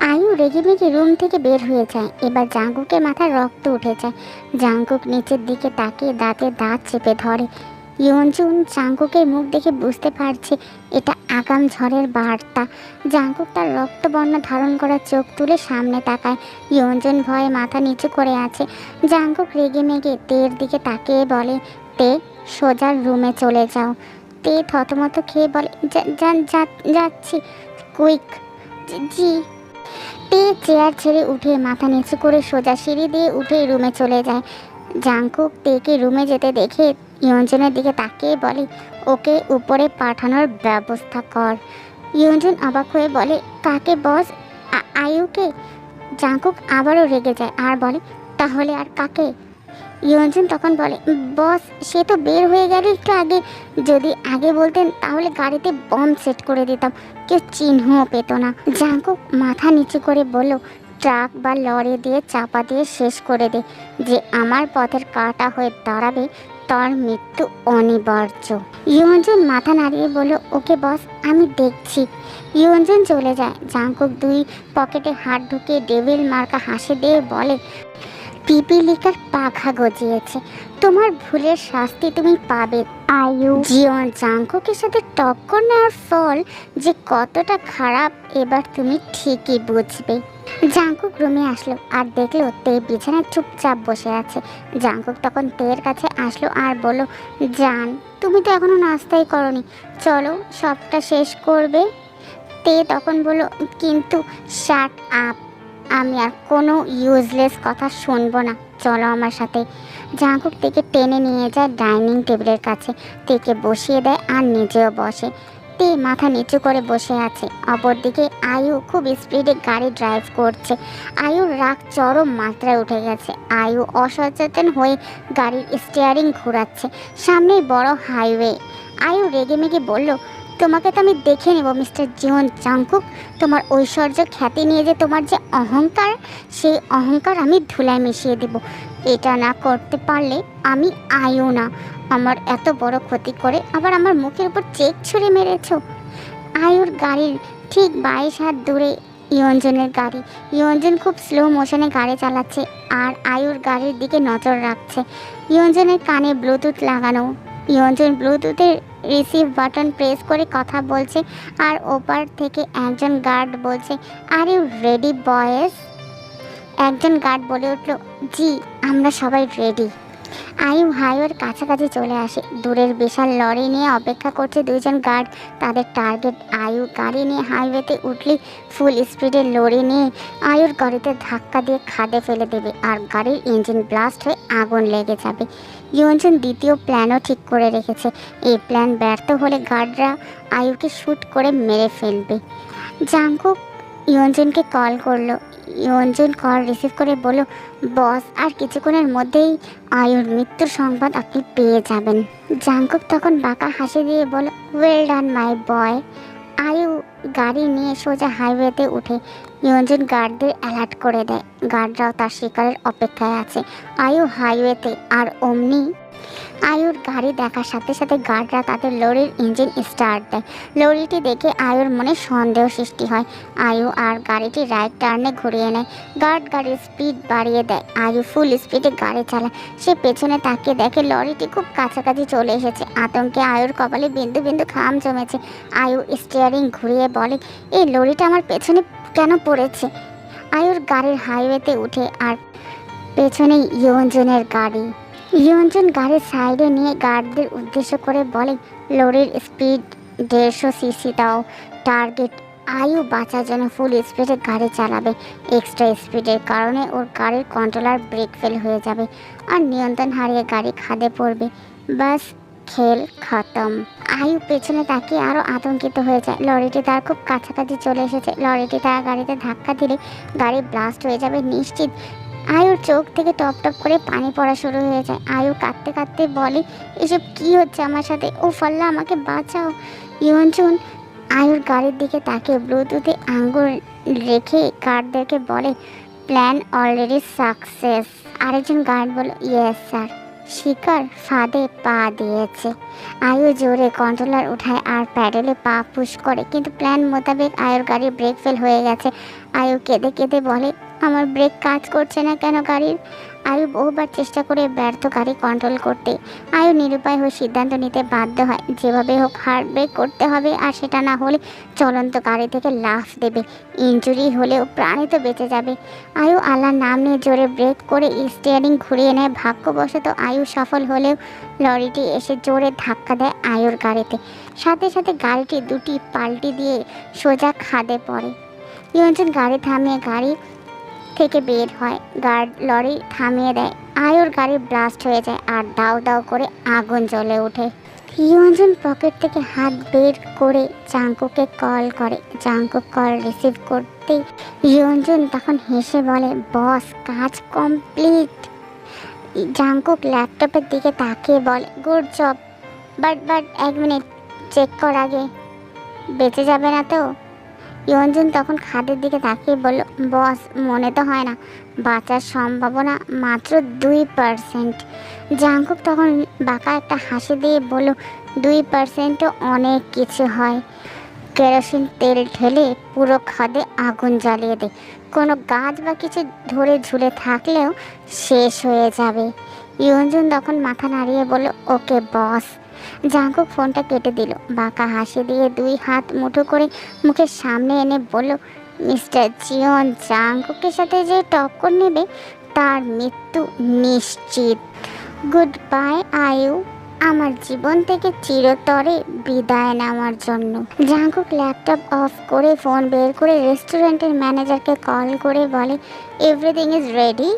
আয়ু রেগে রুম থেকে বের হয়ে যায়। এবার জাঙ্কুকের মাথায় রক্ত উঠে যায়। জাঙ্কুক নিচের দিকে তাকিয়ে দাঁতে দাঁত চেপে ধরে। ইয়ঞ্জুন জাঙ্কুকের মুখ দেখে বুঝতে পারছে এটা আগাম ঝড়ের বার্তা। জাঙ্কুক তার রক্তবর্ণ ধারণ করা চোখ তুলে সামনে তাকায়। ইয়ঞ্জন ভয়ে মাথা নিচু করে আছে। জাঙ্কুক রেগে মেগে তের দিকে তাকিয়ে বলে, তে সোজার রুমে চলে যাও। তে থতমত খেয়ে বলে, "যা- যা- যা- যাচ্ছি। কুইক জি। তে চেয়ার ছেড়ে উঠে মাথা নিচু করে সোজা সিঁড়ি দিয়ে উঠে রুমে চলে যায়। জাংকুক তেকে রুমে যেতে দেখে ইয়ঞ্জনের দিকে তাকিয়ে বলে, ওকে উপরে পাঠানোর ব্যবস্থা কর। ইয়ঞ্জন অবাক হয়ে বলে, কাকে বস? আয়ুকে? জাংকুক আবারও রেগে যায় আর বলে, তাহলে আর কাকে? ইয়ঞ্জন তখন বলে, বস, সে তো বের হয়ে গেল একটু আগে। যদি আগে বলতেন তাহলে গাড়িতে বম সেট করে দিতাম। কেউ চিহ্নও পেত না। জাঙ্কুক মাথা নিচু করে বলল, ট্রাক বা লরি দিয়ে চাপা দিয়ে শেষ করে দে। যে আমার পথের কাটা হয়ে দাঁড়াবে, তার মৃত্যু অনিবার্য। ইয়ঞ্জন মাথা নাড়িয়ে বলল, ওকে বস, আমি দেখছি। ইয়ঞ্জন চলে যায়। জাঙ্কুক দুই পকেটে হাত ঢুকিয়ে ডেভিল মার্কা হাসি দিয়ে বলে পিপিলিকার পাখা গজিয়েছে। তোমার ভুলের শাস্তি তুমি পাবে। আয়ু। জীবন জাঙ্কুকের সাথে টক্কর নেওয়ার ফল যে কতটা খারাপ এবার তুমি ঠিকই বুঝবে। জাঙ্কুক রুমে আসলো আর দেখল তে বিছানায় চুপচাপ বসে আছে। জাঙ্কুক তখন তের কাছে আসলো আর বলল জান তুমি তো এখনও নাস্তাই করনি। চলো সবটা শেষ করবে। তে তখন বলল কিন্তু শার্ট আপ আমি আর কোনো ইউজলেস কথা শুনব না। চলো আমার সাথে। জাঙ্কুক থেকে টেনে নিয়ে যায় ডাইনিং টেবিলের কাছে। তেকে বসিয়ে দেয় আর নিজেও বসে। তে মাথা নিচু করে বসে আছে। অপরদিকে আয়ু খুব স্পিডে গাড়ি ড্রাইভ করছে। আয়ুর রাগ চরম মাত্রায় উঠে গেছে। আয়ু অসচেতন হয়ে গাড়ির স্টিয়ারিং ঘোরাচ্ছে। সামনেই বড় হাইওয়ে আয়ু রেগে মেগে বলল তোমাকে তো আমি দেখে নেব, মিস্টার জীবন জাঙ্কুক তোমার ঐশ্বর্য খ্যাতি নিয়ে যে তোমার যে অহংকার, সেই অহংকার আমি ধুলায় মিশিয়ে দেব। এটা না করতে পারলে আমি আয়ু না। আমার এত বড় ক্ষতি করে আবার আমার মুখের উপর চেক ছুঁড়ে মেরেছ। আয়ুর গাড়ির ঠিক বাইশ হাত দূরে ইয়ঞ্জনের গাড়ি। ইয়ঞ্জন খুব স্লো মোশনে গাড়ি চালাচ্ছে আর আয়ুর গাড়ির দিকে নজর রাখছে। ইয়ঞ্জনের কানে ব্লুটুথ লাগানো। ইয়ঞ্জন ব্লুটুথের রিসিভ বাটন প্রেস করে কথা বলছে আর ওপার থেকে একজন গার্ড বলছে আর ইউ রেডি বয়েস একজন গার্ড বলে উঠল, জি, আমরা সবাই রেডি আয়ু হাইওয়ের কাছাকাছি চলে আসে। দূরের বিশাল লরি নিয়ে অপেক্ষা করছে দুইজন গার্ড তাদের টার্গেট আয়ু গাড়ি নিয়ে হাইওয়েতে উঠলে ফুল স্পিডে লরি নিয়ে আয়ুর গাড়িতে ধাক্কা দিয়ে খাদে ফেলে দেবে আর গাড়ির ইঞ্জিন ব্লাস্ট হয়ে আগুন লেগে যাবে। ইয়ঞ্জন দ্বিতীয় প্ল্যানও ঠিক করে রেখেছে। এই প্ল্যান ব্যর্থ হলে গার্ডরা আয়ুকে শ্যুট করে মেরে ফেলবে। জাঙ্কুক ইয়ঞ্জনকে কল করল। ইয়ঞ্জন কল রিসিভ করে বলল, বস, আর কিছুক্ষণের মধ্যেই আয়ুর মৃত্যুর সংবাদ আপনি পেয়ে যাবেন। জাঙ্কুক তখন বাঁকা হাসি দিয়ে বলল ওয়েল ডান মাই বয় আয়ু গাড়ি নিয়ে সোজা হাইওয়েতে উঠে নিয়ন্ত্রণ গার্ডদের অ্যালার্ট করে দেয়। গার্ডরাও তার শিকারের অপেক্ষায় আছে। আয়ু হাইওয়েতে, আর অমনি আয়ুর গাড়ি দেখার সাথে সাথে গার্ডরা তাদের লরির ইঞ্জিন স্টার্ট দেয়। লরিটি দেখে আয়ুর মনে সন্দেহ সৃষ্টি হয়। আয়ু আর গাড়িটি রাইট টার্নে ঘুরিয়ে নেয়। গার্ড গাড়ির স্পিড বাড়িয়ে দেয়। আয়ু ফুল স্পিডে গাড়ি চালায়। সে পেছনে তাকিয়ে দেখে লরিটি খুব কাছাকাছি চলে এসেছে। আতঙ্কে আয়ুর কপালে বিন্দু বিন্দু খাম জমেছে। আয়ু স্টিয়ারিং ঘুরিয়ে বলে, এই লরিটা আমার পেছনে কেন পড়েছে? আয়ুর গাড়ির হাইওয়েতে উঠে আর পেছনে ইয়ঞ্জনের গাড়ি। ইয়ঞ্জন গাড়ির সাইডে নিয়ে গার্ডদের উদ্দেশ্য করে বলে, লরির স্পিড দেড়শো সিসি দাও, টার্গেট আয়ু বাঁচার জন্য ফুল স্পিডে গাড়ি চালাবে। এক্সট্রা স্পিডের কারণে ওর গাড়ির কন্ট্রোলার ব্রেক ফেল হয়ে যাবে আর নিয়ন্ত্রণ হারিয়ে গাড়ি খাদে পড়বে। বাস, খেল খতম। আয়ু পেছনে তাকিয়ে আরও আতঙ্কিত হয়ে যায়। লরিটি তার খুব কাছাকাছি চলে এসেছে। লরিটি তার গাড়িতে ধাক্কা দিলে গাড়ি ব্লাস্ট হয়ে যাবে নিশ্চিত। আয়ুর চোখ থেকে টপ টপ করে পানি পড়া শুরু হয়ে যায়। আয়ু কাঁদতে কাঁদতে বলে, এসব কি হচ্ছে আমার সাথে? ও ফাল্লা, আমাকে বাঁচাও। ইয়ঞ্চুন আয়ুর গাড়ির দিকে তাকিয়ে ব্লুটুথে আঙ্গুল রেখে গার্ডদেরকে বলে, প্ল্যান অলরেডি সাকসেস। আরেকজন গার্ড বলল ইয়েস, স্যার। শিকার ফাঁদে পা দিয়েছে। আয়ু জোরে কন্ট্রোলার উঠায় আর প্যাডেলে পা পুশ করে, কিন্তু প্ল্যান মোতাবেক আয়ুর গাড়ির ব্রেক ফেল হয়ে গেছে। আয়ু কেঁদে কেঁদে বলে আমার ব্রেক কাজ করছে না কেন গাড়ির? আয়ু বহুবার চেষ্টা করে ব্যর্থ গাড়ি কন্ট্রোল করতে। আয়ু নিরুপায় হয়ে সিদ্ধান্ত নিতে বাধ্য হয়। যেভাবে হোক হার্ড ব্রেক করতে হবে, আর সেটা না হলে চলন্ত গাড়ি থেকে লাফ দেবে। ইঞ্জুরি হলেও প্রাণে তো বেঁচে যাবে। আয়ু আল্লাহর নাম নিয়ে জোরে ব্রেক করে স্টিয়ারিং ঘুরিয়ে নেয়। ভাগ্যবশত আয়ু সফল হলেও লরিটি এসে জোরে ধাক্কা দেয় আয়ুর গাড়িতে। সাথে সাথে গাড়িটি দুটি পাল্টি দিয়ে সোজা খাদে পড়ে। ইয়ঞ্জন গাড়ি থামিয়ে গাড়ি থেকে বের হয়। গার্ড লরি থামিয়ে দেয়। আয়ুর গাড়ি ব্লাস্ট হয়ে যায় আর দাউ দাউ করে আগুন জ্বলে ওঠে। ইয়ঞ্জন পকেট থেকে হাত বের করে জাঙ্কুকে কল করে। জাঙ্কু কল রিসিভ করতেই ইয়ঞ্জন তখন হেসে বলে, বস, কাজ কমপ্লিট। জাঙ্কুক ল্যাপটপের দিকে তাকিয়ে বলে, গুড জব। বাট বাট, এক মিনিট, চেক কর আগে। বেঁচে যাবে না তো? ইয়ঞ্জন তখন খাদের দিকে তাকিয়ে বলল, বস, মনে তো হয় না, বাঁচার সম্ভাবনা মাত্র দুই পার্সেন্ট জাঙ্কুক তখন বাঁকা একটা হাসি দিয়ে বলল, দুই পার্সেন্টও অনেক কিছু হয়। কেরোসিন, তেল ঢেলে পুরো খাদে আগুন জ্বালিয়ে দে। কোনো গাছ বা কিছু ধরে ঝুলে থাকলেও শেষ হয়ে যাবে। ইয়ঞ্জন তখন মাথা নাড়িয়ে বলল, ওকে, বস। জাঙ্কুক ফোনটা কেটে দিল। বাঁকা হাসি দিয়ে দুই হাত মুঠো করে মুখের সামনে এনে বলল, মিস্টার জিয়ন জাঙ্কুকের সাথে যে টক্কর নেবে, তার মৃত্যু নিশ্চিত। গুড বাই আয়ু আমার জীবন থেকে চিরতরে বিদায় নেওয়ার জন্য। জাঙ্কুক ল্যাপটপ অফ করে ফোন বের করে রেস্টুরেন্টের ম্যানেজারকে কল করে বলে, এভরিথিং ইজ রেডি?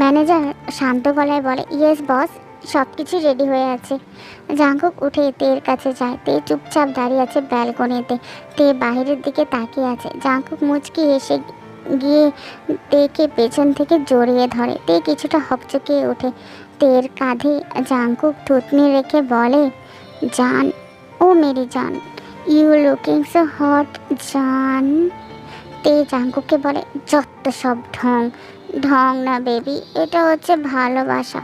ম্যানেজার শান্ত গলায় বলে, ইয়েস, বস। সব কিছু রেডি হয়ে আছে। জাঙ্কুক উঠে তের কাছে যায়। তে চুপচাপ দাঁড়িয়ে আছে ব্যালকনিতে। তে বাইরের দিকে তাকিয়ে আছে। জাঙ্কুক মুচকি এসে গিয়ে তেকে পেছন থেকে জড়িয়ে ধরে। তে কিছুটা হকচকিয়ে ওঠে। তের কাঁধে জাঙ্কুক থুতনি রেখে বলে, জান, ও মেরি জান ইউ লুকিং সো হট জান। তে জাঙ্কুককে বলে, যত সব ঢং ঢং না বেবি এটা হচ্ছে ভালোবাসা।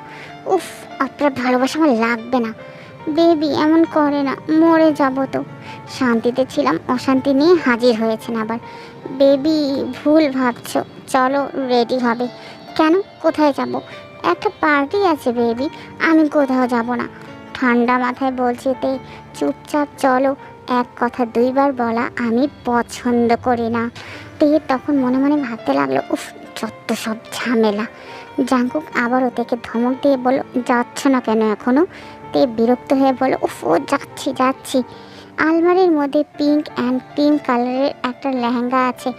উফ, আপনার ভালোবাসা আমার লাগবে না। বেবি এমন করে না, মরে যাব তো। শান্তিতে ছিলাম, অশান্তি নিয়ে হাজির হয়েছেন আবার। বেবি ভুল ভাবছ, চলো রেডি হবে। কেন? কোথায় যাব? একটা পার্টি আছে বেবি আমি কোথাও যাব না। ঠান্ডা মাথায় বলছি তে, চুপচাপ চলো, এক কথা দুইবার বলা আমি পছন্দ করি না। তে, তখন মনে মনে ভাবতে লাগল, উফ যত সব ঝামেলা। জাঙ্কুক আবারও তেকে ধমক দিয়ে বলো যাচ্ছ না কেন এখনও তে বিরক্ত হয়ে বলল, উফ, ও যাচ্ছি যাচ্ছি। আলমারির মধ্যে পিঙ্ক অ্যান্ড পিঙ্ক কালারের একটা লেহেঙ্গা আছে,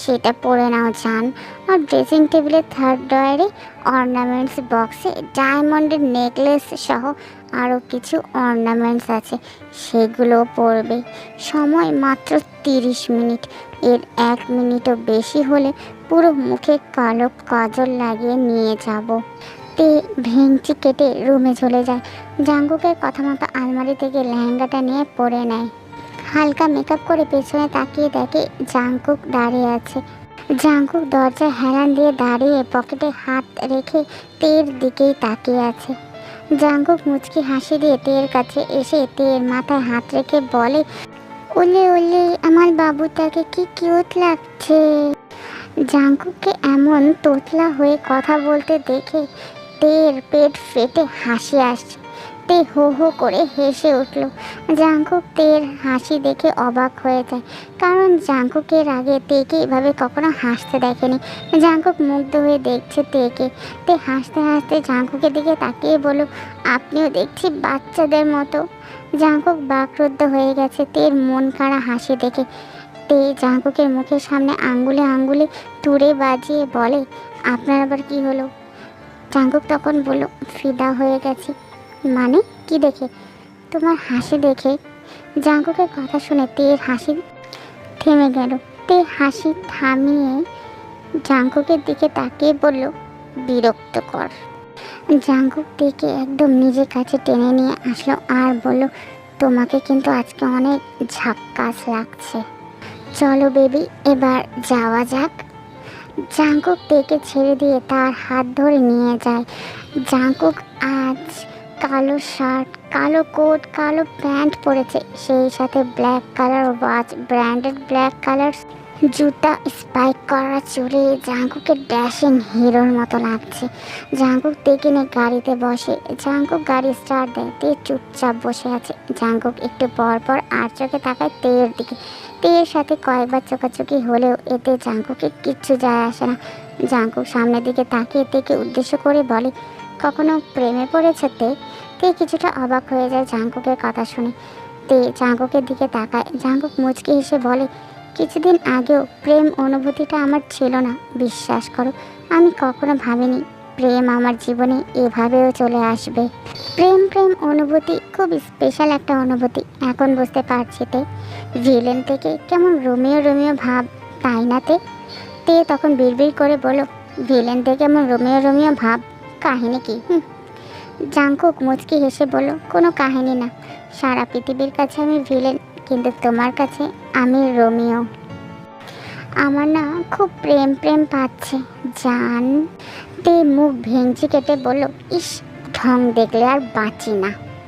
সেটা পরে নাও যান আর ড্রেসিং টেবিলের থার্ড ডয়ারে অর্নামেন্টস বক্সে ডায়মন্ডের নেকলেস সহ আরও কিছু অর্নামেন্টস আছে সেগুলো পরবে। সময় মাত্র তিরিশ মিনিট। এর এক মিনিটও বেশি হলে পুরো মুখে কালো কাজল লাগিয়ে নিয়ে যাব। তে ভেঙচি কেটে রুমে চলে যায়। জাঙ্গুকের কথা মতো আলমারি থেকে লেহেঙ্গাটা নিয়ে পরে নেয়। হালকা মেকআপ করে পেছনে তাকিয়ে দেখে জাঙ্কুক দাঁড়িয়ে আছে। জাঙ্কুক দরজায় হেলান দিয়ে দাঁড়িয়ে পকেটে হাত রেখে তের দিকেই তাকিয়ে আছে। জাঙ্কুক মুচকি হাসি দিয়ে তের কাছে এসে তের মাথায় হাত রেখে বলে, ওলে ওলে, আমার বাবুটাকে কি কিউট লাগছে? জাঙ্কুককে এমন তোতলা হয়ে কথা বলতে দেখে তের পেট ফেটে হাসি আসছে। তে হো হো করে হেসে উঠল। জাঙ্কুক তের হাসি দেখে অবাক হয়ে যায়। কারণ জাঙ্কুকের আগে তেকে এভাবে কখনো হাসতে দেখেনি। জাঙ্কুক মুগ্ধ হয়ে দেখছে তেকে। তে হাসতে হাসতে জাঙ্কুকের দিকে তাকিয়ে বলো আপনিও দেখছি বাচ্চাদের মতো। জাঙ্কুক বাকরুদ্ধ হয়ে গেছে তের মন কাড়া হাসি দেখে। তে জাঙ্কুকের মুখের সামনে আঙ্গুলে আঙ্গুলে তুড়ে বাজিয়ে বলে, আপনার আবার কি হলো? জাঙ্কুক তখন বলল, ফিদা হয়ে গেছে। মানে? কি দেখে? তোমার হাসি দেখে। জাঙ্কুকের কথা শুনে তের হাসি থেমে গেল। তে হাসি থামিয়ে জাঙ্কুকের দিকে তাকিয়ে বলল বিরক্তকর জাঙ্কুক থেকে একদম নিজের কাছে টেনে নিয়ে আসলো আর বলল, তোমাকে কিন্তু আজকে অনেক ঝাক্কাস লাগছে। চলো বেবি, এবার যাওয়া যাক। জাঙ্কুক তেকে ছেড়ে দিয়ে তার হাত ধরে নিয়ে যায়। জাঙ্কুক আজ কালো শার্ট, কালো কোট, কালো প্যান্ট পরেছে। সেই সাথে black colour watch, branded black colour জুতা স্পাইক করা চুলে জাঙ্কুকে ড্যাশিং হিরোর মতো লাগছে। জাঙ্কুক দেখে নিয়ে গাড়িতে বসে। জাঙ্কুক গাড়ি স্টার্ট দেয়, তে চুপচাপ বসে আছে। জাঙ্কুক একটু পর পর আর চোখে তাকায় তেয়ের দিকে তেয়ের সাথে কয়েকবার চোকাচুকি হলেও এতে জাঙ্কুকে কিচ্ছু যায় আসে না। জাঙ্কুক সামনের দিকে তাকিয়ে তেকে উদ্দেশ্য করে বলে, কখনো প্রেমে পড়েছে তে? তে কিছুটা অবাক হয়ে যায় জাঙ্কুকের কথা শুনে। তে জাঙ্কুকের দিকে তাকায়। জাঙ্কুক মুচকি হেসে বলে, কিছুদিন আগেও প্রেম অনুভূতিটা আমার ছিল না। বিশ্বাস করো, আমি কখনো ভাবিনি প্রেম আমার জীবনে এভাবেও চলে আসবে। প্রেম প্রেম অনুভূতি খুব স্পেশাল একটা অনুভূতি। এখন বুঝতে পারছি তে ভিলেন থেকে কেমন রোমিও রোমিও ভাব, তাই না তে? তে তখন বিড়বিড় করে বলো ভিলেন থেকে কেমন রোমিও রোমিও ভাব, কাহিনী কি? হুম। জাঙ্কুক মুচকি হেসে বলল, কোনো কাহিনী না। সারা পৃথিবীর কাছে আমি ভিলেন কিন্তু তোমার কাছে আমি রোমিও। আমার না খুব প্রেম প্রেম পাচ্ছে। জান মুখ ভেঙচি কেটে বলল ইস ঢং দেখলে আর বাঁচি না।